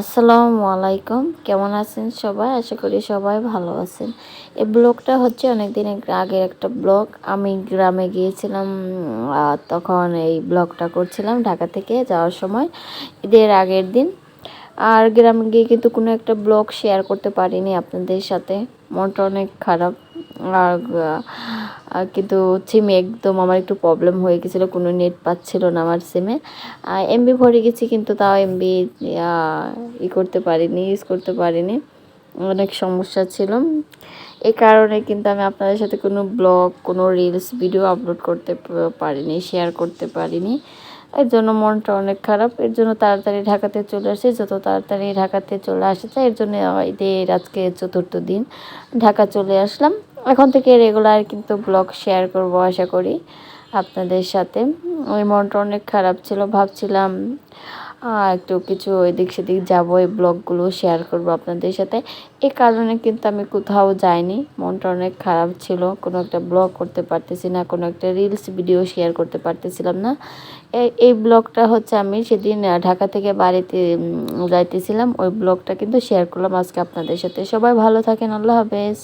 আসসালামু আলাইকুম। কেমন আছেন সবাই? আশা করি সবাই ভালো আছেন। এই ব্লগটা হচ্ছে অনেক দিন আগের একটা ব্লগ। আমি গ্রামে গিয়েছিলাম তখন এই ব্লগটা করছিলাম ঢাকা থেকে যাওয়ার সময়। ঈদের আগের দিন। আর গ্রামে গিয়ে কিন্তু কোনো একটা ব্লগ শেয়ার করতে পারিনি আপনাদের সাথে। মনটা অনেক খারাপ। আর কিন্তু সিমে একদম আমার একটু প্রবলেম হয়ে গেছিল, কোনো নেট পাচ্ছিল না আমার সিমে এমবি ভরে গেছি কিন্তু তাও এমবি ই করতে পারিনি ইউজ করতে পারিনি। অনেক সমস্যা ছিল। এই কারণে কিন্তু আমি আপনাদের সাথে কোনো ব্লগ কোনো রিলস ভিডিও আপলোড করতে পারিনি শেয়ার করতে পারিনি। এর জন্য মনটা অনেক খারাপ। এর জন্য তাড়াতাড়ি ঢাকাতে চলে আসে। যত তাড়াতাড়ি ঢাকাতে চলে আসে এর জন্য ঈদের আজকে চতুর্থ দিন। ঢাকা চলে আসলাম। এখন থেকে রেগুলার কিন্তু ব্লগ শেয়ার করব, আশা করি আপনাদের সাথে। ওই মনটা অনেক খারাপ ছিল, ভাবছিলাম একটু কিছু এদিক সেদিক যাব, এই ব্লগগুলো শেয়ার করব আপনাদের সাথে। এ কারণে কিন্তু আমি কোথাও যাইনি, মনটা অনেক খারাপ ছিল, কোনো একটা ব্লগ করতে পারতেছি না, কোনো একটা রিলস ভিডিও শেয়ার করতে পারতেছিলাম না। এই ব্লগটা হচ্ছে আমি সেদিন ঢাকা থেকে বাড়িতে যাইতেছিলাম, ওই ব্লগটা কিন্তু শেয়ার করলাম আজকে আপনাদের সাথে। সবাই ভালো থাকেন, আল্লাহ হাফেজ।